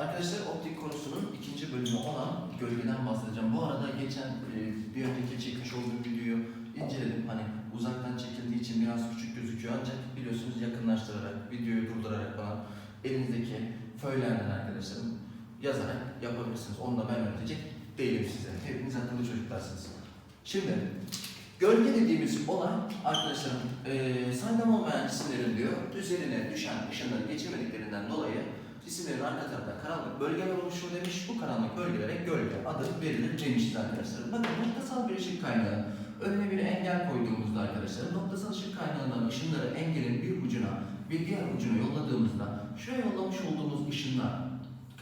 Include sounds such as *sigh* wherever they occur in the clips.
Arkadaşlar optik konusunun ikinci bölümü olan gölgeden bahsedeceğim. Bu arada geçen e, bir önceki çekmiş olduğum videoyu inceledim. Hani uzaktan çekildiği için biraz küçük gözüküyor ancak biliyorsunuz yakınlaştırarak, videoyu durdurarak falan elinizdeki föylerden arkadaşlarım yazarak yapabilirsiniz. Onu da ben öğretecek değilim size. Hepiniz akıllı çocuklarsınız. Şimdi gölge dediğimiz olay arkadaşlarım e, saydam olmayan cisimlerin diyor üzerine düşen ışınları geçirmediklerinden dolayı cisimlerin arka tarafında karanlık bölgeler oluşur demiş. Bu karanlık bölgelere gölge adı verilir demişiz arkadaşlar. Bakın noktasal bir ışık kaynağı önüne bir engel koyduğumuzda arkadaşlar noktasal ışık kaynağından ışınları engelin bir ucuna bir diğer ucuna yolladığımızda şuraya yollamış olduğumuz ışınlar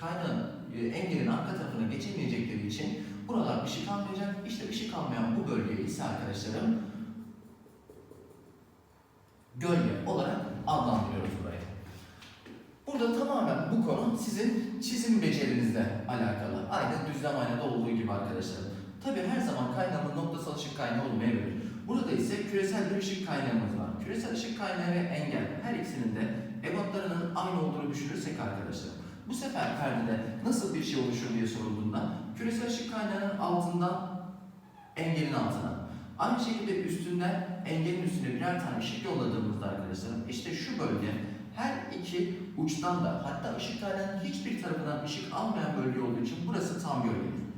kaynağın e, engelin arka tarafına geçemeyecekleri için buralar ışık almayacak. İşte ışık almayan bu bölgeyi ise arkadaşlarım gölge olarak adlandırıyoruz tamamen bu konu sizin çizim becerinizle alakalı. Aynı düzlem aynada olduğu gibi arkadaşlar. Tabi her zaman kaynağın noktasal ışık kaynağı olmayabilir. Burada ise küresel bir ışık kaynağımız var. Küresel ışık kaynağı ve engel her ikisinin de ebatlarının aynı olduğunu düşünürsek arkadaşlar. Bu sefer perdede nasıl bir şey oluşur diye sorulduğunda küresel ışık kaynağının altından engelin altına. Aynı şekilde üstünden engelin üstüne birer tane ışık yolladığımızda arkadaşlar işte şu bölge her iki uçtan da hatta ışık kaynağının hiçbir tarafından ışık almayan bölge olduğu için burası tam gölgedir.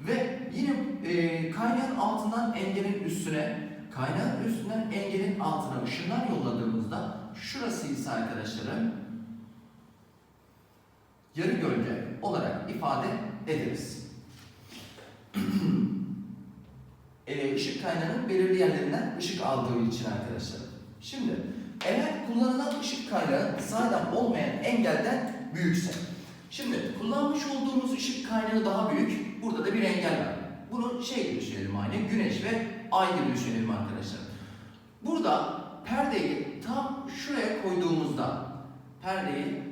Ve yine e, kaynağın altından engelin üstüne, kaynağın üstünden engelin altına ışınlar yolladığımızda şurası ise arkadaşlarım yarı gölge olarak ifade ederiz. *clears throat* e, ışık kaynağının belirli yerlerinden ışık aldığı için arkadaşlar. Şimdi eğer kullanılan ışık kaynağı saydam olmayan engelden büyükse. Şimdi kullanmış olduğumuz ışık kaynağı daha büyük. Burada da bir engel var. Bunu şey gibi düşünelim aynı. Güneş ve ay gibi düşünelim arkadaşlar. Burada perdeyi tam şuraya koyduğumuzda perdeyi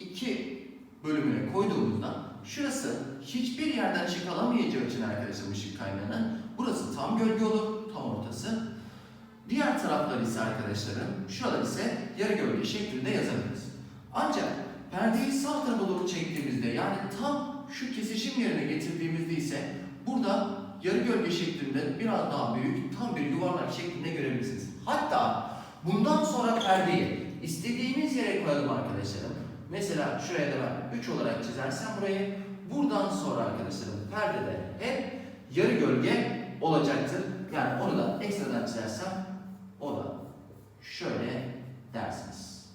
iki bölümüne koyduğumuzda şurası hiçbir yerden ışık alamayacağı için arkadaşlar ışık kaynağının burası tam gölge olur, tam ortası. Diğer taraflar ise arkadaşlarım, şuralar ise yarı gölge şeklinde yazabiliriz. Ancak perdeyi sağ tarafa doğru çektiğimizde yani tam şu kesişim yerine getirdiğimizde ise burada yarı gölge şeklinde biraz daha büyük tam bir yuvarlak şeklinde görebilirsiniz. Hatta bundan sonra perdeyi istediğimiz yere koyalım arkadaşlarım. Mesela şuraya da ben 3 olarak çizersem burayı buradan sonra arkadaşlarım perdede hep yarı gölge olacaktır. Yani onu da ekstradan çizersem o da şöyle dersiniz.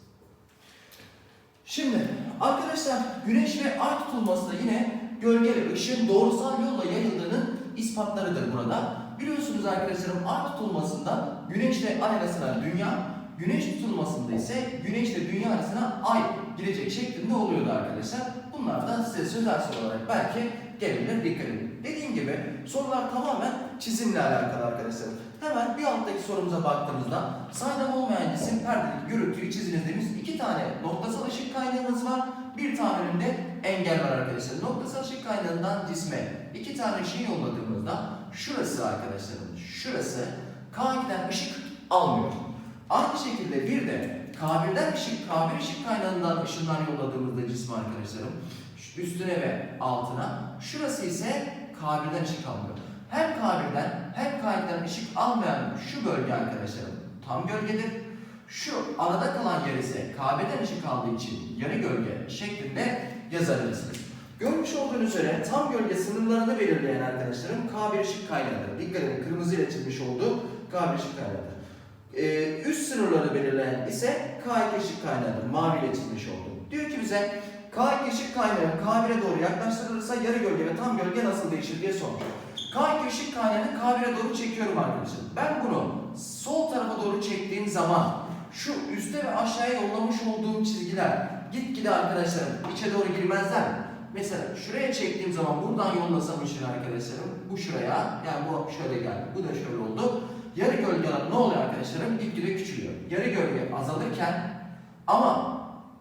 Şimdi arkadaşlar güneş ve ay tutulması da yine gölge ve ışığın doğrusal yolla yayıldığının ispatlarıdır burada. Biliyorsunuz arkadaşlarım ay tutulmasında güneşle ay arasına dünya, güneş tutulmasında ise güneşle dünya arasına ay girecek şeklinde oluyordu arkadaşlar. Bunlar da size sözel olarak belki gelebilir dikkat edin. Gibi sorular tamamen çizimle alakalı arkadaşlar. Hemen bir alttaki sorumuza baktığımızda saydam olmayan cisim perdelik gürültüyü çiziniz demiş. İki tane noktasal ışık kaynağımız var. Bir tane önünde engel var arkadaşlar. Noktasal ışık kaynağından cisme iki tane ışığı yolladığımızda şurası arkadaşlarım şurası K2'den ışık almıyor. Aynı şekilde bir de K1'den ışık, K1 ışık kaynağından ışınlar yolladığımızda cisme arkadaşlarım üstüne ve altına şurası ise K1'den ışık almıyor. Hem K1'den hem K2'den ışık almayan şu bölge arkadaşlarım tam gölgedir. Şu arada kalan yer ise K1'den ışık aldığı için yarı gölge şeklinde yazabilirsiniz. Görmüş olduğunuz üzere tam gölge sınırlarını belirleyen arkadaşlarım K1 ışık kaynağıdır. Dikkat edin kırmızı ile çizmiş olduğu K1 ışık kaynağıdır. Ee, üst sınırları belirleyen ise K2 ışık kaynağıdır. Mavi ile çizmiş olduğu. Diyor ki bize K2 ışık kaynağı K1'e doğru yaklaştırılırsa yarı gölge ve tam gölge nasıl değişir diye sormuş. K2 ışık kaynağını K1'e doğru çekiyorum arkadaşlar. Ben bunu sol tarafa doğru çektiğim zaman şu üste ve aşağıya yollamış olduğum çizgiler gitgide arkadaşlarım içe doğru girmezler? Mesela şuraya çektiğim zaman buradan yollasam ışığı arkadaşlarım bu şuraya yani bu şöyle geldi bu da şöyle oldu. Yarı gölgeler ne oluyor arkadaşlarım? Gitgide küçülüyor. Yarı gölge azalırken ama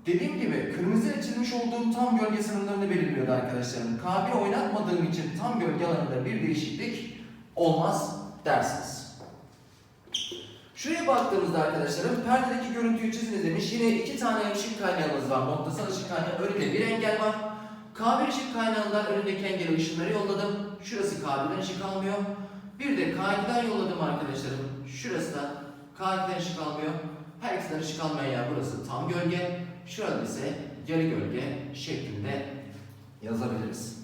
dediğim gibi kırmızı çizmiş olduğum tam gölge sınırlarını belirliyordu arkadaşlarım. K1 oynatmadığım için tam gölge alanında bir değişiklik olmaz dersiniz. Şuraya baktığımızda arkadaşlarım perdedeki görüntüyü çiziniz demiş. Yine iki tane ışık kaynağımız var. Noktasal ışık kaynağı önünde bir engel var. K1 ışık kaynağından önündeki engele ışınları yolladım. Şurası K1'den ışık almıyor. Bir de K2'den yolladım arkadaşlarım. Şurası da K2'den ışık almıyor. Her ikisinden ışık almayan yer burası tam gölge. Şurada ise yarı gölge şeklinde yazabiliriz.